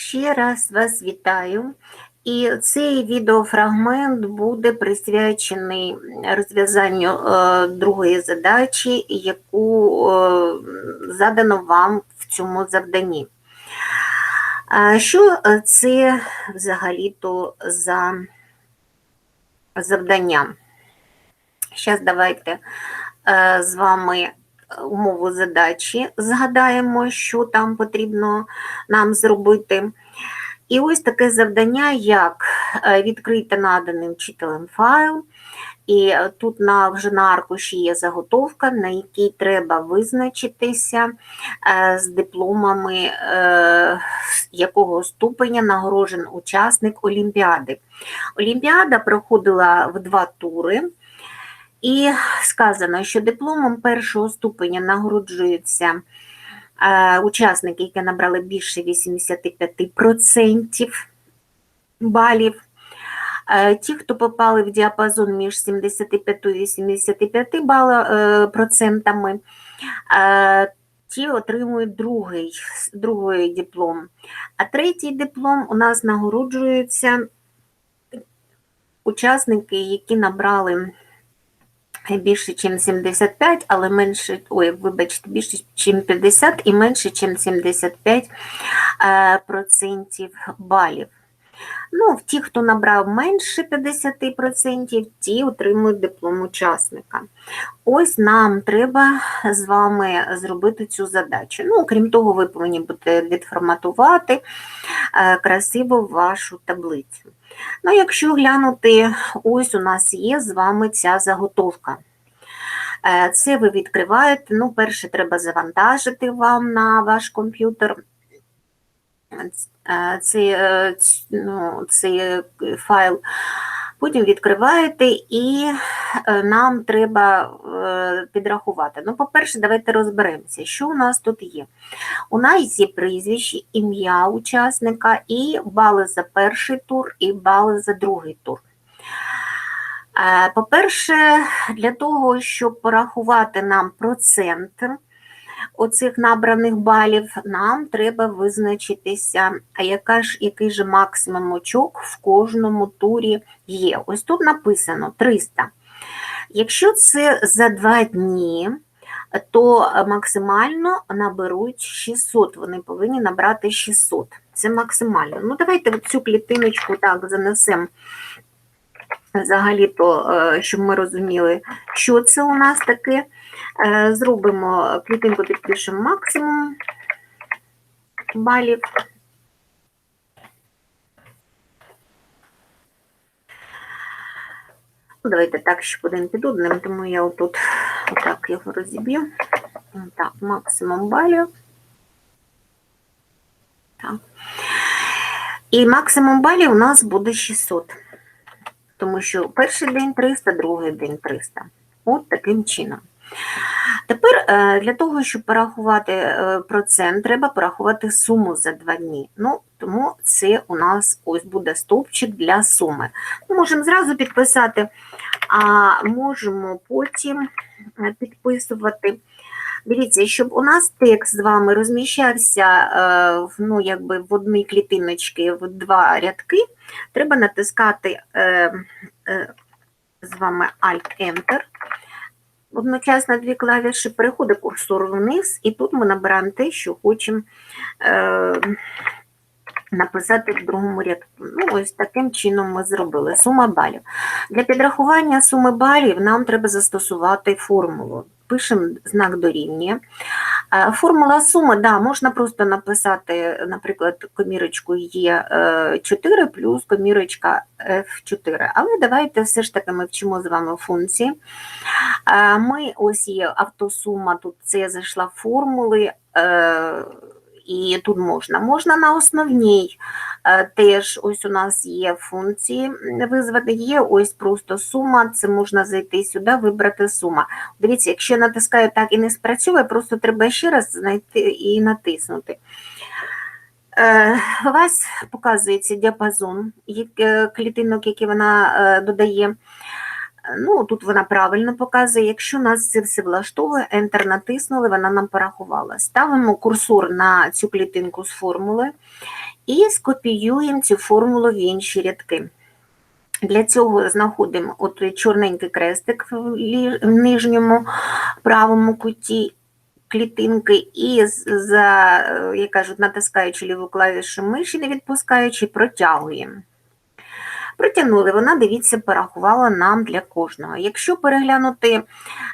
Ще раз вас вітаю. І цей відеофрагмент буде присвячений розв'язанню е, другої задачі, яку е, задано вам в цьому завданні. Що це взагалі-то за завдання? Зараз давайте е, з вами умову задачі згадаємо, що там потрібно нам зробити. І ось таке завдання, як е, відкрити наданим вчителем файл. І е, тут на вже на аркуші є заготовка, на якій треба визначитися е, з дипломами якого ступеня нагорожен учасник Олімпіади. Олімпіада проходила в два тури. І сказано, що дипломом першого ступеня нагороджуються е, учасники, які набрали більше 85% балів. Е, ті, хто попали в діапазон між 75 і 85 е, процентами, ті отримують другий, другий диплом. А третій диплом у нас нагороджуються учасники, які набрали більше, ніж 75, але менше, ой, вибачте, більше, ніж 50 і менше, ніж 75 е, процентів балів. Ну, ті, хто набрав менше 50%, ті отримують диплом учасника. Ось нам треба з вами зробити цю задачу. Ну, крім того, ви повинні будете відформатувати е, красиво вашу таблицю. Ну, якщо глянути, ось у нас є з вами ця заготовка. Е, це ви відкриваєте. Ну, перше, треба завантажити вам на ваш комп'ютер. Е, цей, ну, цей файл. Потім відкриваєте і нам треба підрахувати. Ну, по-перше, давайте розберемося, що у нас тут є. У нас є прізвище, ім'я учасника, і бали за перший тур, і бали за другий тур. По-перше, для того, щоб порахувати нам процент оцих набраних балів, нам треба визначитися, а яка ж, який же максимум очок в кожному турі є. Ось тут написано 300. Якщо це за два дні, то максимально наберуть 600, вони повинні набрати 600. Це максимально. Ну, давайте цю клітиночку так занесемо взагалі-то, е, щоб ми розуміли, що це у нас таке. Е, зробимо клітинку, підпишемо максимум балів. Давайте так, щоб один під одним, тому я отут отак його розіб'ю. Так, максимум балів. Так. І максимум балів у нас буде 600 тому що перший день 300, другий день 300. От таким чином. Тепер е, для того, щоб порахувати е, процент, треба порахувати суму за два дні. Ну, Тому це у нас ось буде стовпчик для суми. Ми можемо зразу підписати, а можемо потім е, підписувати. Дивіться, щоб у нас текст з вами розміщався ну, якби в одній клітиночці в два рядки, треба натискати е, е, з вами Alt-Enter. Одночасно дві клавіші, переходить курсор вниз, і тут ми набираємо те, що хочемо е, написати в другому рядку. Ну, Ось таким чином ми зробили. Сума балів. Для підрахування суми балів нам треба застосувати формулу пишемо знак дорівнює. Е, формула суми, да, можна просто написати, наприклад, комірочку Е4 плюс комірочка F4. Але давайте все ж таки ми вчимо з вами функції. Е, ми ось є автосума, тут це зайшла формули. Е, і тут можна. Можна на основній е, теж ось у нас є функції визвати, є ось просто сума, це можна зайти сюди, вибрати сума. Дивіться, якщо я натискаю так і не спрацьовує, просто треба ще раз знайти і натиснути. Е, у вас показується діапазон клітинок, які вона е, додає. Ну, тут вона правильно показує. Якщо нас це все влаштовує, Enter натиснули, вона нам порахувала. Ставимо курсор на цю клітинку з формули і скопіюємо цю формулу в інші рядки. Для цього знаходимо от чорненький крестик в нижньому правому куті клітинки і за, е, як кажуть, натискаючи ліву клавішу миші, не відпускаючи, протягуємо. Протягнули, вона, дивіться, порахувала нам для кожного. Якщо переглянути,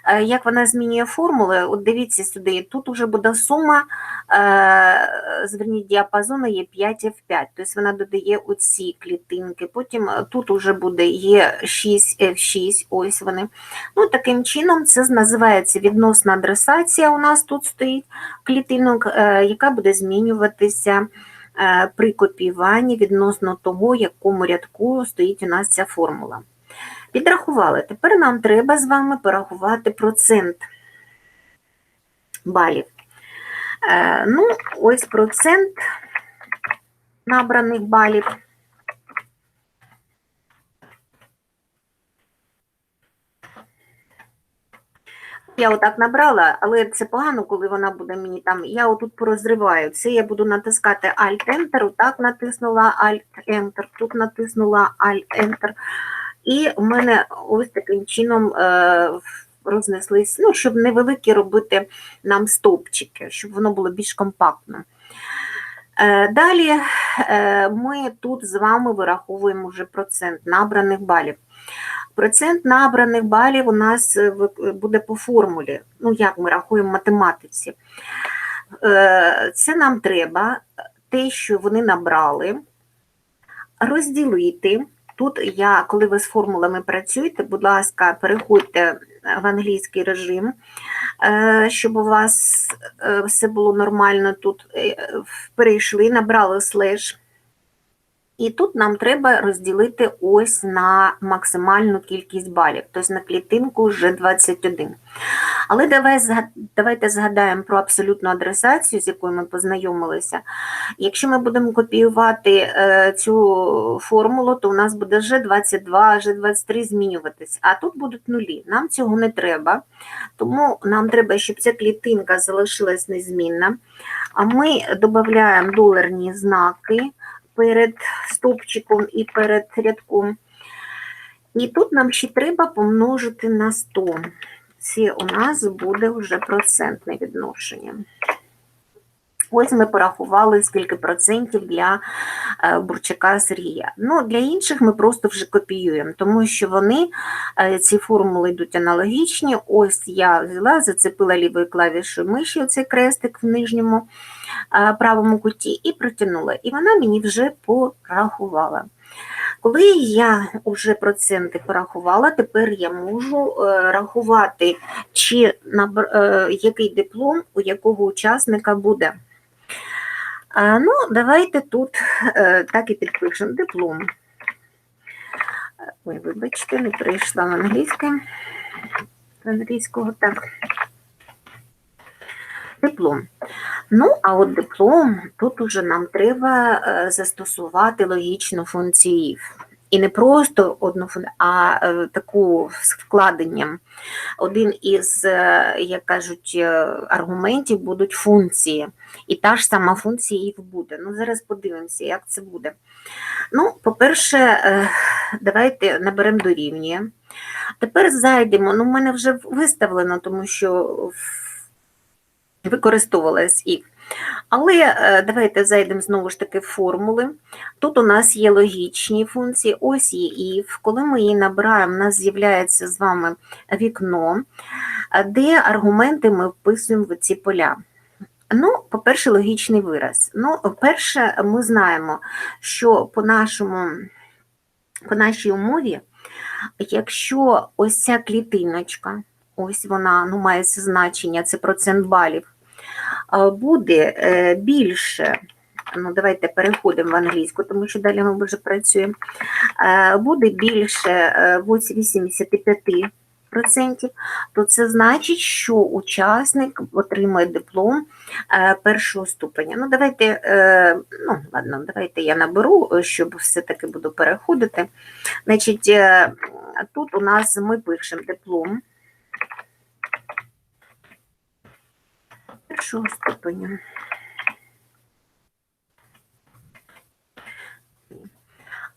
е, як вона змінює формули, от дивіться сюди, тут вже буде сума, е, зверніть, діапазону є 5 F5, тобто вона додає оці клітинки, потім е, тут вже буде є 6 F6, ось вони. Ну, таким чином, це називається відносна адресація, у нас тут стоїть клітинок, яка буде змінюватися при копіюванні відносно того, якому рядку стоїть у нас ця формула. Підрахували. Тепер нам треба з вами порахувати процент балів. Е, Ну, ось процент набраних балів. Я отак набрала, але це погано, коли вона буде мені там. Я отут порозриваю. Це я буду натискати Alt-Enter, отак натиснула Alt-Enter, тут натиснула Alt-Enter. І в мене ось таким чином е, рознеслись, ну, щоб невеликі робити нам стовпчики, щоб воно було більш компактно. Е, Далі е, ми тут з вами вираховуємо вже процент набраних балів. Процент набраних балів у нас е, буде по формулі. Ну, як ми рахуємо математиці. Е, Це нам треба те, що вони набрали, розділити. Тут я, коли ви з формулами працюєте, будь ласка, переходьте в англійський режим, е, щоб у вас е, все було нормально. Тут е, перейшли, набрали слеш. І тут нам треба розділити ось на максимальну кількість балів, тобто на клітинку вже 21. Але давай, давайте згадаємо про абсолютну адресацію, з якою ми познайомилися. Якщо ми будемо копіювати е, цю формулу, то у нас буде вже 22, вже 23 змінюватись, а тут будуть нулі. Нам цього не треба, тому нам треба, щоб ця клітинка залишилась незмінна. А ми додаємо доларні знаки перед стопчиком і перед рядком. І тут нам ще треба помножити на 100. Це у нас буде вже процентне відношення. Ось ми порахували, скільки процентів для е, Бурчака Сергія. Ну, для інших ми просто вже копіюємо, тому що вони, е, ці формули йдуть аналогічні. Ось я взяла, зацепила лівою клавішою миші оцей крестик в нижньому е, правому куті і протягнула. І вона мені вже порахувала. Коли я вже проценти порахувала, тепер я можу рахувати, чи який диплом у якого учасника буде. Ну, давайте тут е, так і підпишемо диплом. Ой, вибачте, не прийшла в англійське. З англійського так. Диплом. Ну, а от диплом, тут уже нам треба е, застосувати логічну функцію. І не просто одну а е, таку з вкладенням. Один із, е, як кажуть, е, аргументів будуть функції. І та ж сама функція if буде. Ну, зараз подивимося, як це буде. Ну, по-перше, давайте наберемо дорівнює. Тепер зайдемо. Ну, в мене вже виставлено, тому що використовувалась if. Але е, давайте зайдемо знову ж таки в формули. Тут у нас є логічні функції, ось є if. Коли ми її набираємо, у нас з'являється з вами вікно, е, де аргументи ми вписуємо в ці поля. Ну, по-перше, логічний вираз. Ну, перше, ми знаємо, що по нашому, по нашій умові, якщо ось ця клітиночка, ось вона ну, має це значення, це процент балів, буде е, більше, ну давайте переходимо в англійську, тому що далі ми вже працюємо, Е, буде більше е, 85%, то це значить, що учасник отримує диплом е, першого ступеня. Ну, давайте, е, ну, ладно, давайте я наберу, е, щоб все-таки буду переходити. Значить, е, Тут у нас ми пишемо диплом першого ступеня.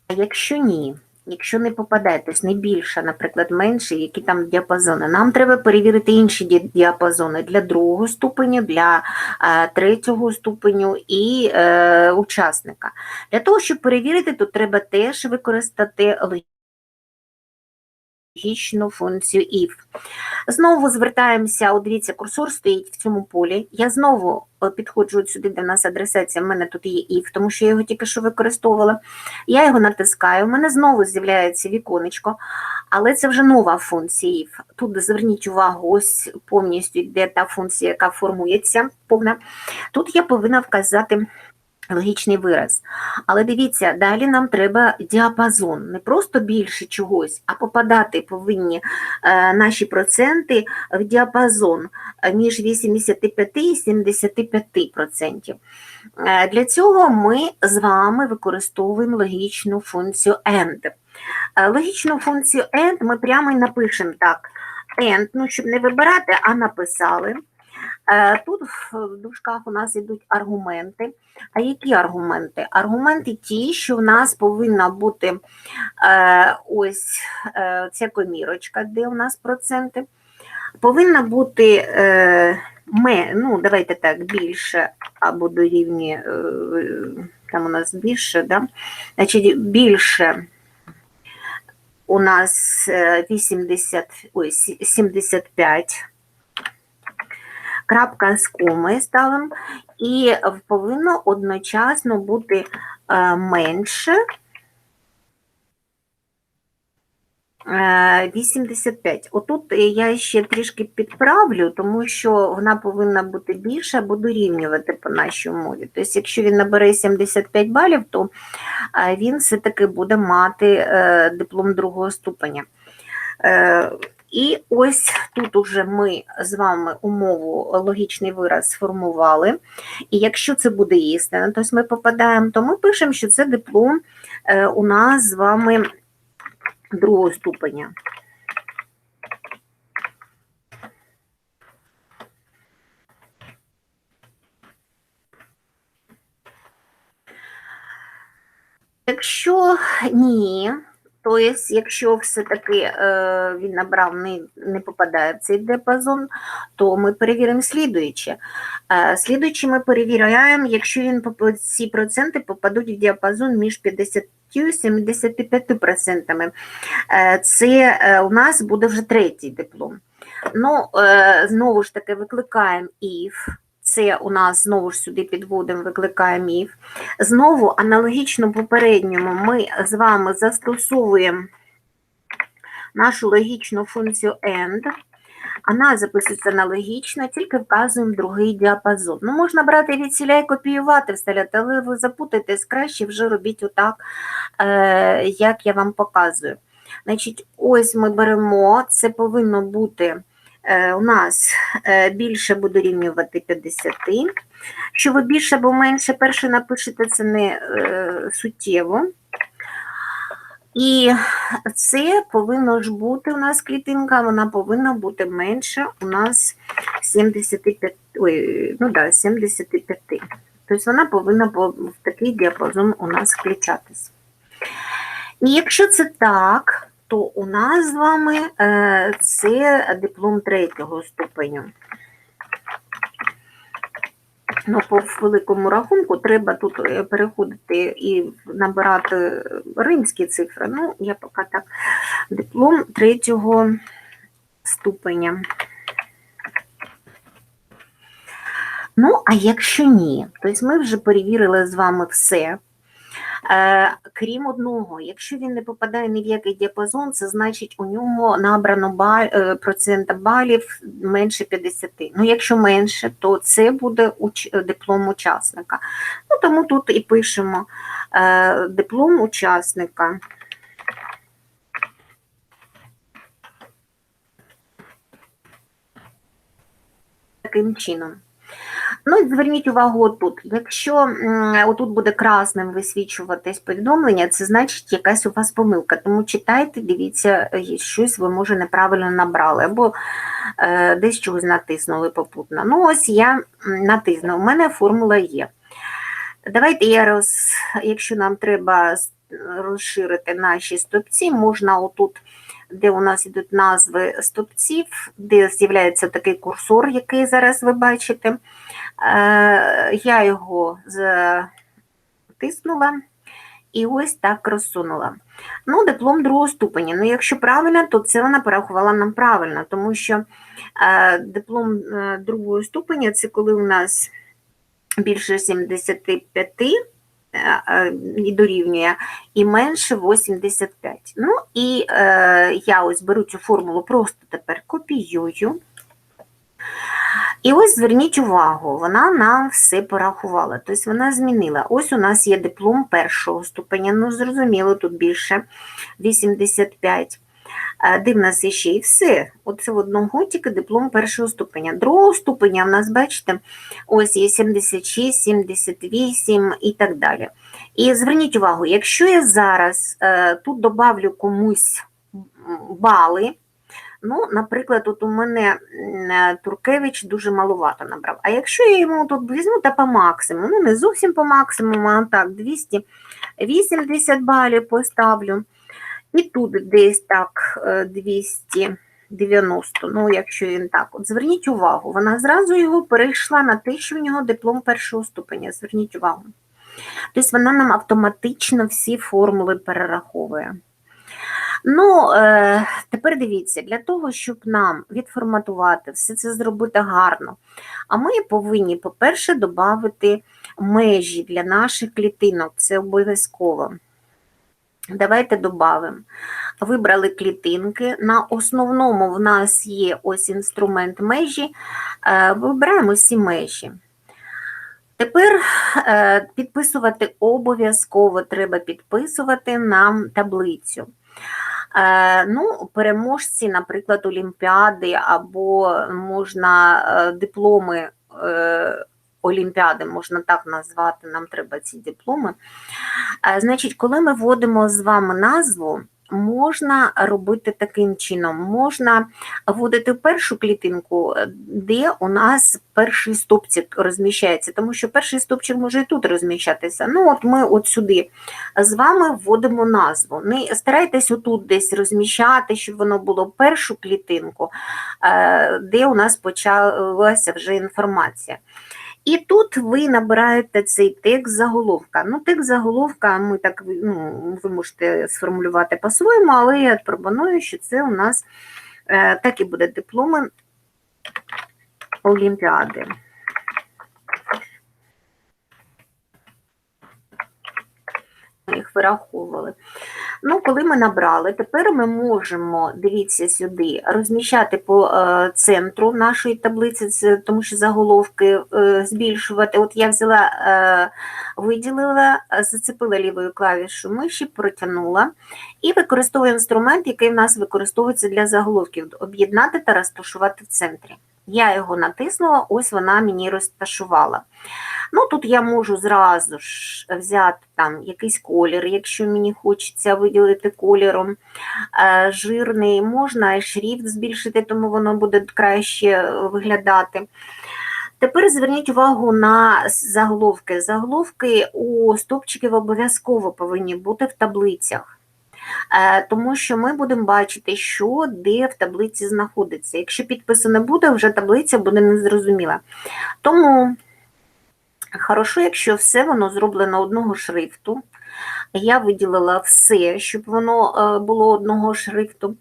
А якщо ні, якщо не попадаєтесь, не більше, наприклад, менше, які там діапазони, нам треба перевірити інші діапазони для другого ступеню, для е, третього ступеню і е, учасника. Для того, щоб перевірити, тут треба теж використати логічну функцію if. Знову звертаємося, от дивіться, курсор стоїть в цьому полі. Я знову е, підходжу от сюди, де в нас адресація, в мене тут є if, тому що я його тільки що використовувала. Я його натискаю, в мене знову з'являється віконечко, але це вже нова функція if. Тут зверніть увагу, ось повністю йде та функція, яка формується повна. Тут я повинна вказати логічний вираз. Але дивіться, далі нам треба діапазон, не просто більше чогось, а попадати повинні е, наші проценти в діапазон між 85 і 75 процентів. Е, Для цього ми з вами використовуємо логічну функцію AND. Е, Логічну функцію AND ми прямо і напишемо так. AND, ну, щоб не вибирати, а написали. Е, Тут в дужках у нас йдуть аргументи. А які аргументи? Аргументи ті, що в нас повинна бути е, ось е, ця комірочка, де у нас проценти. Повинна бути ну, давайте так, більше або дорівнює, там у нас більше, да? значить більше у нас е, 80, ой, 75 крапка з комою ставимо, і повинно одночасно бути е, менше е, 85. Отут я ще трішки підправлю, тому що вона повинна бути більша або дорівнювати по нашій умові. Тобто, якщо він набере 75 балів, то е, він все-таки буде мати е, диплом другого ступеня. І ось тут уже ми з вами умову логічний вираз сформували. І якщо це буде істина, тобто ми попадаємо, то ми пишемо, що це диплом е, у нас з вами другого ступеня. Якщо ні, то є, якщо все-таки е, він набрав, не, попадає в цей діапазон, то ми перевіримо слідуюче. Е, слідуюче ми перевіряємо, якщо він ці проценти попадуть в діапазон між 50 і 75 процентами. Е, це у нас буде вже третій диплом. Ну, знову ж таки, викликаємо if. Це у нас знову ж сюди підводимо, викликаємо if. Знову аналогічно попередньому ми з вами застосовуємо нашу логічну функцію AND. Вона записується аналогічно, тільки вказуємо другий діапазон. Ну, можна брати від ціля і копіювати, вставляти, але ви запутаєтесь, краще вже робіть отак, е, як я вам показую. Значить, ось ми беремо, це повинно бути у нас е, більше буде рівнювати 50. Якщо ви більше або менше перше напишете, це не е, суттєво. І це повинно ж бути у нас клітинка, вона повинна бути менше у нас 75, ой, ну да, 75. Тобто вона повинна в такий діапазон у нас включатись. І якщо це так, то у нас з вами е, це диплом третього ступеню. Ну, по великому рахунку треба тут е, переходити і набирати римські цифри. Ну, я поки так. Диплом третього ступеня. Ну, а якщо ні, тобто ми вже перевірили з вами все. Е, крім одного, якщо він не попадає ні в який діапазон, це значить у нього набрано баль, е, процента балів менше 50. Ну, якщо менше, то це буде уч, диплом учасника. Ну, тому тут і пишемо е, диплом учасника. Таким чином. Ну, і зверніть увагу отут. Якщо отут буде красним висвічуватись повідомлення, це значить якась у вас помилка. Тому читайте, дивіться, е, щось ви, може, неправильно набрали, або е, десь чогось натиснули попутно. Ну, ось я натисну, у мене формула є. Давайте я роз, якщо нам треба розширити наші стопці, можна отут, де у нас йдуть назви стопців, де з'являється такий курсор, який зараз ви бачите. Е, Я його затиснула і ось так розсунула. Ну, диплом другого ступеня. Ну, якщо правильно, то це вона порахувала нам правильно, тому що е, диплом е, другого ступеня це коли у нас більше 75 е, е, і дорівнює, і менше 85. Ну і е, я ось беру цю формулу, просто тепер копіюю. І ось зверніть увагу, вона нам все порахувала, тобто вона змінила. Ось у нас є диплом першого ступеня, ну зрозуміло, тут більше 85. Е, Де в нас ще і все. Оце в одного тільки диплом першого ступеня. Другого ступеня в нас, бачите, ось є 76, 78 і так далі. І зверніть увагу, якщо я зараз е, тут добавлю комусь бали, ну, наприклад, от у мене е, Туркевич дуже малувато набрав. А якщо я йому тут візьму та по максимуму, ну не зовсім по максимуму, а так, 280 балів поставлю. І тут десь так е, 290, ну якщо він так. От зверніть увагу, вона зразу його перейшла на те, що в нього диплом першого ступеня. Зверніть увагу. Тобто вона нам автоматично всі формули перераховує. Ну, е, тепер дивіться, для того, щоб нам відформатувати, все це зробити гарно, а ми повинні, по-перше, додати межі для наших клітинок. Це обов'язково. Давайте додамо. Вибрали клітинки. На основному в нас є ось інструмент межі. Е, Вибираємо всі межі. Тепер е, підписувати обов'язково треба підписувати нам таблицю. Е, Ну, переможці, наприклад, Олімпіади або можна е, дипломи е, Олімпіади, можна так назвати, нам треба ці дипломи. Значить, коли ми вводимо з вами назву, можна робити таким чином. Можна вводити першу клітинку, е, де у нас перший стопчик розміщається, тому що перший стопчик може і тут розміщатися. Ну, от ми от сюди з вами вводимо назву. Не старайтесь отут десь розміщати, щоб воно було першу клітинку, е, де у нас почалася вже інформація. І тут ви набираєте цей текст заголовка. Ну, текст заголовка ми так ну, ви можете сформулювати по-своєму, але я пропоную, що це у нас е, так і буде дипломи Олімпіади. Їх вираховували. Ну, коли ми набрали, тепер ми можемо, дивіться сюди, розміщати по е, центру нашої таблиці, тому що заголовки е, збільшувати. От я взяла, е, виділила, зацепила лівою клавішою миші, протягнула і використовую інструмент, який в нас використовується для заголовків, об'єднати та розташувати в центрі. Я його натиснула, ось вона мені розташувала. Ну, Тут я можу зразу ж взяти там якийсь колір, якщо мені хочеться виділити кольором е, жирний, можна і шрифт збільшити, тому воно буде краще виглядати. Тепер зверніть увагу на заголовки. Заголовки у стопчиків обов'язково повинні бути в таблицях. Е, Тому що ми будемо бачити, що де в таблиці знаходиться. Якщо підпису не буде, вже таблиця буде незрозуміла. Тому хорошо, якщо все воно зроблено одного шрифту. Я виділила все, щоб воно е, було одного шрифту.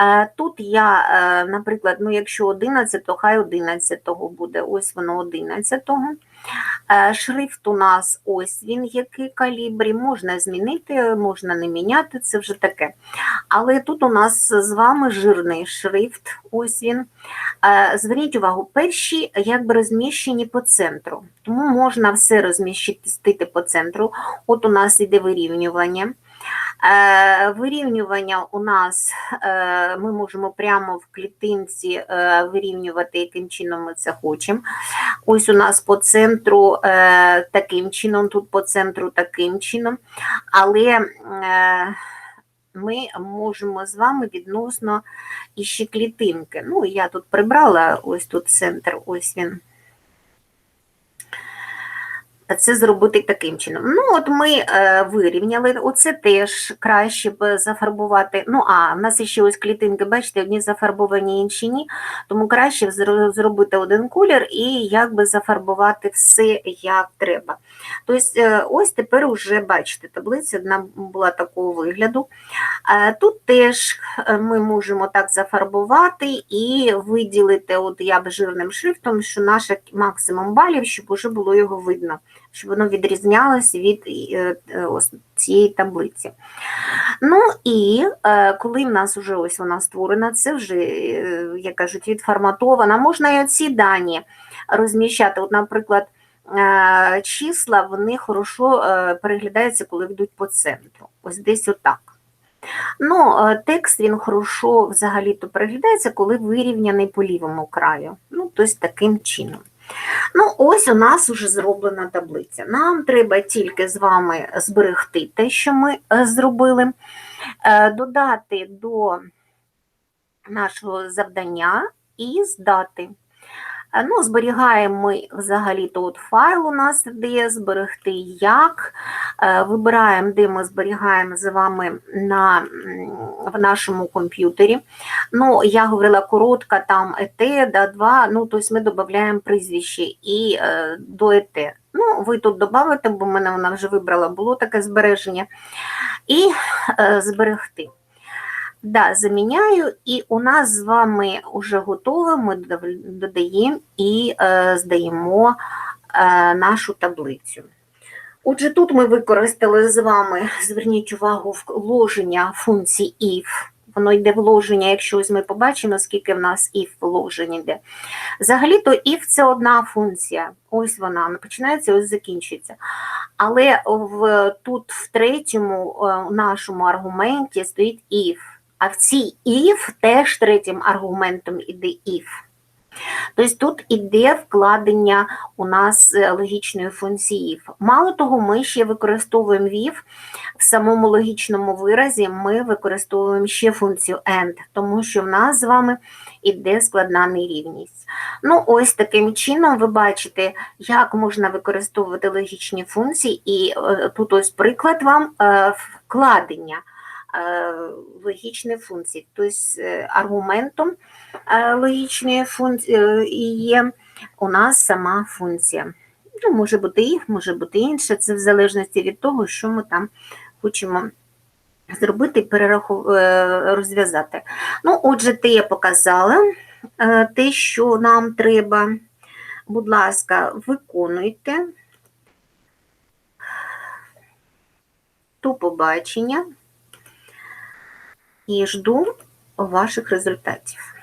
Е, Тут я, наприклад, ну якщо 11, то хай 11 буде, ось воно 11. Е, Шрифт у нас ось він, який калібрі, можна змінити, можна не міняти, це вже таке. Але тут у нас з вами жирний шрифт, ось він. Е, Зверніть увагу, перші якби розміщені по центру, тому можна все розміщити по центру. От у нас іде вирівнювання. Е, Вирівнювання у нас е, ми можемо прямо в клітинці е, вирівнювати, яким чином ми це хочемо. Ось у нас по центру таким чином, тут по центру таким чином. Але ми можемо з вами відносно іще клітинки. Ну, я тут прибрала ось тут центр, ось він. Це зробити таким чином. Ну, от ми е, вирівняли, оце теж краще б зафарбувати. Ну, а в нас ще ось клітинки, бачите, одні зафарбовані, інші ні. Тому краще зробити один колір і якби зафарбувати все як треба. Тобто, е, ось тепер уже бачите, таблиця одна була такого вигляду. Е, Тут теж е, ми можемо так зафарбувати і виділити, от я б жирним шрифтом, що наше максимум балів, щоб уже було його видно, щоб воно відрізнялося від е, е, ось цієї таблиці. Ну і е, коли в нас вже ось вона створена, це вже, як кажуть, відформатована, можна і оці дані розміщати. От, наприклад, числа вони хорошо переглядаються, коли йдуть по центру. Ось десь отак. Ну, текст він хорошо взагалі-то переглядається, коли вирівняний по лівому краю. Ну, тобто таким чином. Ну, ось у нас вже зроблена таблиця. Нам треба тільки з вами зберегти те, що ми е, зробили, е, додати до нашого завдання і здати. Е, Ну, зберігаємо ми взагалі-то от файл у нас де зберегти як. Е, Вибираємо, де ми зберігаємо з вами на, в нашому комп'ютері. Ну, я говорила коротка, там ЕТ, да, 2, ну, тобто ми додаємо прізвище і е, до ЕТ. Ну, ви тут додавите, бо в мене вона вже вибрала, було таке збереження. І е, зберегти. Да, заміняю, і у нас з вами вже готове, ми додаємо і е, здаємо е, нашу таблицю. Отже, тут ми використали з вами, зверніть увагу, вложення функції if. Воно йде вложення, якщо ось ми побачимо, скільки в нас if вложень йде. Взагалі-то if це одна функція. Ось вона починається, ось закінчується. Але в, тут в третьому е, нашому аргументі стоїть if. А в цій if теж третім аргументом іде if. Тобто тут іде вкладення у нас е, логічної функції if. Мало того, ми ще використовуємо if в самому логічному виразі, ми використовуємо ще функцію AND, тому що в нас з вами іде складна нерівність. Ну, ось таким чином ви бачите, як можна використовувати логічні функції, і е, тут ось приклад вам е, вкладення логічної функції. Тобто е, аргументом е, логічної функції е, є у нас сама функція. Ну, може бути їх, може бути інше, це в залежності від того, що ми там хочемо зробити перераху... е, розв'язати. Ну, отже, те я показала, е, те, що нам треба. Будь ласка, виконуйте. До побачення і жду ваших результатів.